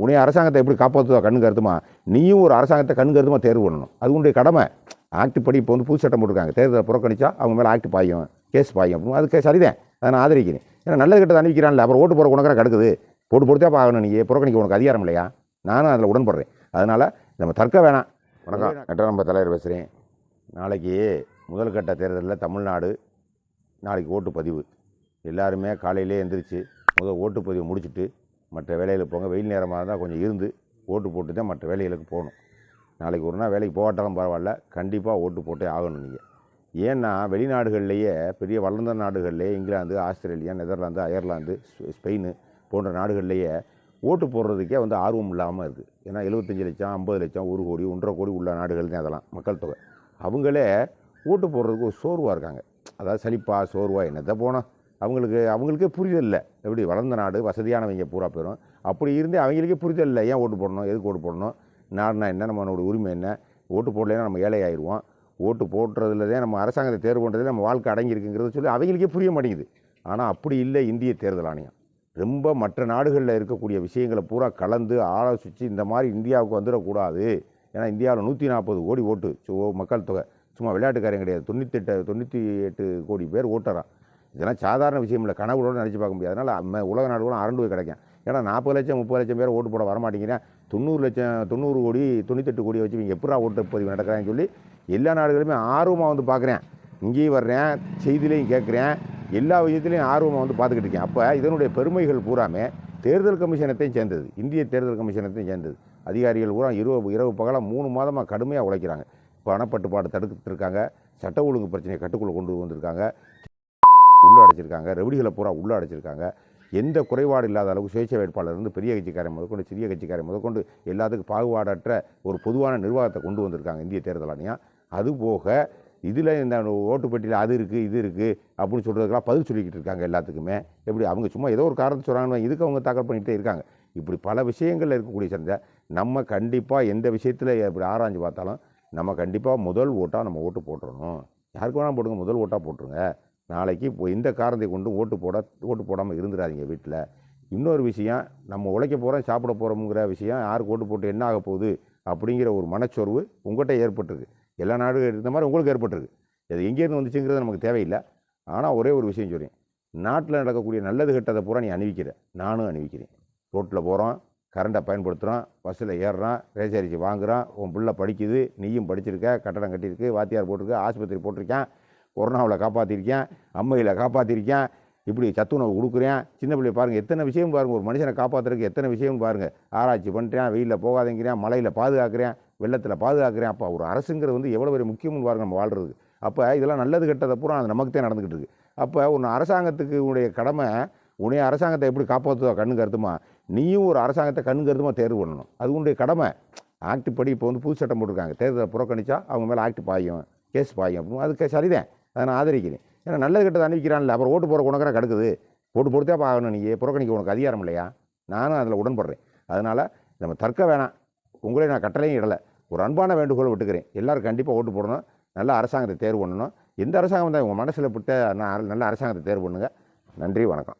உன்னைய அரசாங்கத்தை எப்படி காப்பாற்றுவா கண்ணு கருத்துமா நீயும் ஒரு அரசாங்கத்தை கண்ணு கருத்துமா தேர்வு பண்ணணும். அது உன்னுடைய கடமை. ஆக்ட் படி இப்போ வந்து புது சட்டம் போட்டிருக்காங்க. தேர்தலை புறக்கணிச்சா அவங்க மேலே ஆக்ட் பாயும் கேஸ் பாயும். அப்படின்னு அது சரிதான். அதை நான் ஆதரிக்கிறேன். ஏன்னா நல்லது கிட்ட அனுப்பிக்கிறான்ல அப்புறம் ஓட்டு போகிற குணக்கரை கிடக்குது. போட்டு போட்டுத்தே பார்க்கணும் நீ புறக்கணிக்க உனக்கு அதிகாரம் இல்லையா? நானும் அதில் உடன்படுறேன். அதனால் நம்ம தர்க்க வேணாம். வணக்கம். நட்டநம்ப தலைவர் பேசுகிறேன் நாளைக்கு முதல் கட்ட தேர்தலில் தமிழ்நாடு நாளைக்கு ஓட்டு பதிவு. எல்லாருமே காலையிலே எந்திரிச்சு முதல் ஓட்டுப்பதிவு முடிச்சுட்டு மற்ற வேலையில் போங்க. வெயில் நேரமாக இருந்தால் கொஞ்சம் இருந்து ஓட்டு போட்டு தான் மற்ற வேலைகளுக்கு போகணும். நாளைக்கு ஒரு நாள் வேலைக்கு போகாட்டாலும் பரவாயில்ல. கண்டிப்பாக ஓட்டு போட்டே ஆகணும் நீங்கள் ஏன்னா வெளிநாடுகள்லேயே பெரிய வளர்ந்த நாடுகள்லேயே England Australia Netherlands Ireland Spain போன்ற நாடுகள்லேயே ஓட்டு போடுறதுக்கே வந்து ஆர்வம் இல்லாமல் இருக்குது ஏன்னா எழுபத்தஞ்சு லட்சம் ஐம்பது லட்சம் ஒரு கோடி ஒன்றரை கோடி உள்ள நாடுகள் தான் அதெல்லாம் மக்கள் தொகை. அவங்களே ஓட்டு போடுறதுக்கு ஒரு சோர்வாக இருக்காங்க. அதாவது சளிப்பா சோர்வாக என்னத்தை போனால் அவங்களுக்கு அவங்களுக்கே புரிதல் இல்லை. எப்படி வளர்ந்த நாடு வசதியானவங்க பூரா போயிடும் அப்படி இருந்து அவங்களுக்கே புரிதல் இல்லை. ஏன் ஓட்டு போடணும்? எதுக்கு ஓட்டு போடணும்? நாடுனா என்ன? நம்மளோட உரிமை என்ன? ஓட்டு போடலைன்னா நம்ம ஏழை ஆயிடுவோம் ஓட்டு போடுறதுல தான் நம்ம அரசாங்கத்தை தேர்வு பண்ணுறதுல நம்ம வாழ்க்கை அடங்கியிருக்குங்கிறத சொல்லி அவங்களுக்கே புரிய மாட்டேங்குது. ஆனால் அப்படி இல்லை இந்திய தேர்தல் ஆணையம். ரொம்ப மற்ற நாடுகளில் இருக்கக்கூடிய விஷயங்களை பூரா கலந்து ஆலோசித்து இந்த மாதிரி இந்தியாவுக்கு வந்துடக்கூடாது. ஏன்னா இந்தியாவில் நூற்றி நாற்பது கோடி ஓட்டு. மக்கள் தொகை. சும்மா விளையாட்டுக்காரன் கிடையாது. தொண்ணூற்றி எட்டு தொண்ணூற்றி எட்டு கோடி பேர் ஓட்டுறான் இதெல்லாம் சாதாரண விஷயம் இல்லை. கனவுகளோட நினச்சி பார்க்க முடியாது. அதனால் உலக நாடுகளும் அரண்டு போய் கிடைக்கும். ஏன்னா நாற்பது லட்சம் முப்பது லட்சம் பேர் ஓட்டு போட வரமாட்டேங்கிறேன் தொண்ணூறு லட்சம் தொண்ணூறு கோடி தொண்ணூத்தெட்டு கோடியை வச்சு இவங்க எப்படா ஓட்டு பதிவு நடக்கிறான்னு சொல்லி எல்லா நாடுகளுமே ஆர்வமாக வந்து பார்க்குறேன். இங்கேயும் வர்றேன் செய்திலையும் கேட்குறேன். எல்லா விஷயத்துலையும் ஆர்வமாக வந்து பார்த்துக்கிட்டு இருக்கேன். அப்போ இதனுடைய பெருமைகள் பூராமே தேர்தல் கமிஷனத்தையும் சேர்ந்தது. இந்திய தேர்தல் கமிஷனத்தையும் சேர்ந்தது. அதிகாரிகள் பூரா இரவு இரவு பகலாக மூணு மாதமாக கடுமையாக உழைக்கிறாங்க. பணப்பட்டுப்பாடு தடுத்துட்டு இருக்காங்க. சட்ட ஒழுங்கு பிரச்சனையை கட்டுக்குள்ளே கொண்டு வந்திருக்காங்க. உள்ளே அடைச்சிருக்காங்க ரெவடிகளை பூரா உள்ளே அடைச்சிருக்காங்க எந்த குறைபாடு இல்லாத அளவுக்கு சுயேட்சை வேட்பாளர் இருந்து பெரிய கட்சிக்காரன் முதற்கொண்டு சிறிய கட்சிக்காரன் முதற்கொண்டு எல்லாத்துக்கும் பாகுபாடற்ற ஒரு பொதுவான நிர்வாகத்தை கொண்டு வந்திருக்காங்க இந்திய தேர்தல் ஆணையம். அதுபோக இதில் இந்த ஓட்டுப்பட்டியில் அது இருக்குது இது இருக்குது அப்படின்னு சொல்கிறதுக்கெல்லாம் பதில் சொல்லிக்கிட்டு இருக்காங்க எல்லாத்துக்குமே. எப்படி அவங்க சும்மா ஏதோ ஒரு காரணத்தை சொல்கிறாங்கன்னு இதுக்கு அவங்க தாக்கல் பண்ணிகிட்டே இருக்காங்க. இப்படி பல விஷயங்களில் இருக்கக்கூடிய சேர்ந்த நம்ம கண்டிப்பாக எந்த விஷயத்தில் இப்படி ஆராய்ஞ்சு பார்த்தாலும் நம்ம கண்டிப்பாக முதல் ஓட்டாக நம்ம ஓட்டு போட்டுறணும். யாருக்கு வேணால் போடுங்க முதல் ஓட்டாக போட்டுருங்க. நாளைக்கு இப்போ இந்த காரணத்தை கொண்டு ஓட்டு போட ஓட்டு போடாமல் இருந்துடாதீங்க வீட்டில். இன்னொரு விஷயம் நம்ம உழைக்க போகிறோம் சாப்பிட போகிறோங்கிற விஷயம் யாருக்கு ஓட்டு போட்டு என்ன ஆக போகுது அப்படிங்கிற ஒரு மனச்சோர்வு உங்கள்கிட்ட ஏற்பட்டிருக்கு. எல்லா நாடுகளும் இருந்த மாதிரி உங்களுக்கு ஏற்பட்டிருக்கு. அது எங்கேருந்து வந்துச்சுங்கிறது நமக்கு தேவையில்லை. ஆனால் ஒரே ஒரு விஷயம் சொல்கிறேன் நாட்டில் நடக்கக்கூடிய நல்லது கெட்டதை பூரா நீ அணிவிக்கிற. நானும் அணிவிக்கிறேன். ரோட்டில் போகிறோம் கரண்ட்டை பயன்படுத்துகிறோம் பஸ்ஸில் ஏறுறான் ரேசரிச்சு வாங்குகிறான் உன் பிள்ளை படிக்குது நீயும் படிச்சிருக்க கட்டடம் கட்டியிருக்கு வாத்தியார் போட்டிருக்க ஆஸ்பத்திரி போட்டிருக்கேன் கொரோனாவில் காப்பாற்றிருக்கேன் அம்மையில் காப்பாற்றிருக்கேன் இப்படி சத்துணவு கொடுக்குறேன். சின்ன பிள்ளை பாருங்கள் எத்தனை விஷயம் பாருங்கள் ஒரு மனுஷனை காப்பாற்றுறதுக்கு எத்தனை விஷயம் பாருங்கள் ஆராய்ச்சி பண்ணுறேன் வெயிலில் போகாதேங்கிறேன் மலையில் பாதுகாக்கிறேன் வெள்ளத்தில் பாதுகாக்கிறேன். அப்போ ஒரு அரசுங்கிறது வந்து எவ்வளோ பெரிய முக்கியம்னு பாருங்க நம்ம வாழ்கிறது அப்போ இதெல்லாம் நல்லது கெட்டதை பூரா அது நமக்கு தான் நடந்துக்கிட்டு இருக்குது அப்போ ஒன்று அரசாங்கத்துக்கு உடைய கடமை உன்னைய அரசாங்கத்தை எப்படி காப்பாற்றுவா கண்ணு கருத்துமா? நீயும் ஒரு அரசாங்கத்தை கண்ணு கருத்துமா தேர்வு பண்ணணும். அது உன்னுடைய கடமை. ஆக்ட் படி இப்போ வந்து புது சட்டம் போட்டிருக்காங்க. தேர்தலை புறக்கணிச்சா அவங்க மேலே ஆக்ட் பாயும் கேஸ் பாயும். அப்படின்னு அதுக்கு சரிதான். அதை நான் ஆதரிக்கிறேன். ஏன்னா நல்லது கெட்டது அனுப்பிக்கிறான்ல அப்புறம் ஓட்டு போகிற உனக்கு கிடக்குது. போட்டு போட்டுத்தே பார்க்கணும் நீ புறக்கணிக்க உனக்கு அதிகாரம் இல்லையா? நானும் அதில் உடன்படுறேன். அதனால் நம்ம தர்க்க வேணாம். உங்களே நான் கட்டளையும் இடலை. ஒரு அன்பான வேண்டுகோளை விட்டுக்கிறேன். எல்லாரும் கண்டிப்பாக ஓட்டு போடணும். நல்ல அரசாங்கத்தை தேர்வு பண்ணணும். எந்த அரசாங்கம் தான் உங்கள் மனசில் விட்ட நல்ல அரசாங்கத்தை தேர்வு பண்ணுங்கள் நன்றி வணக்கம்.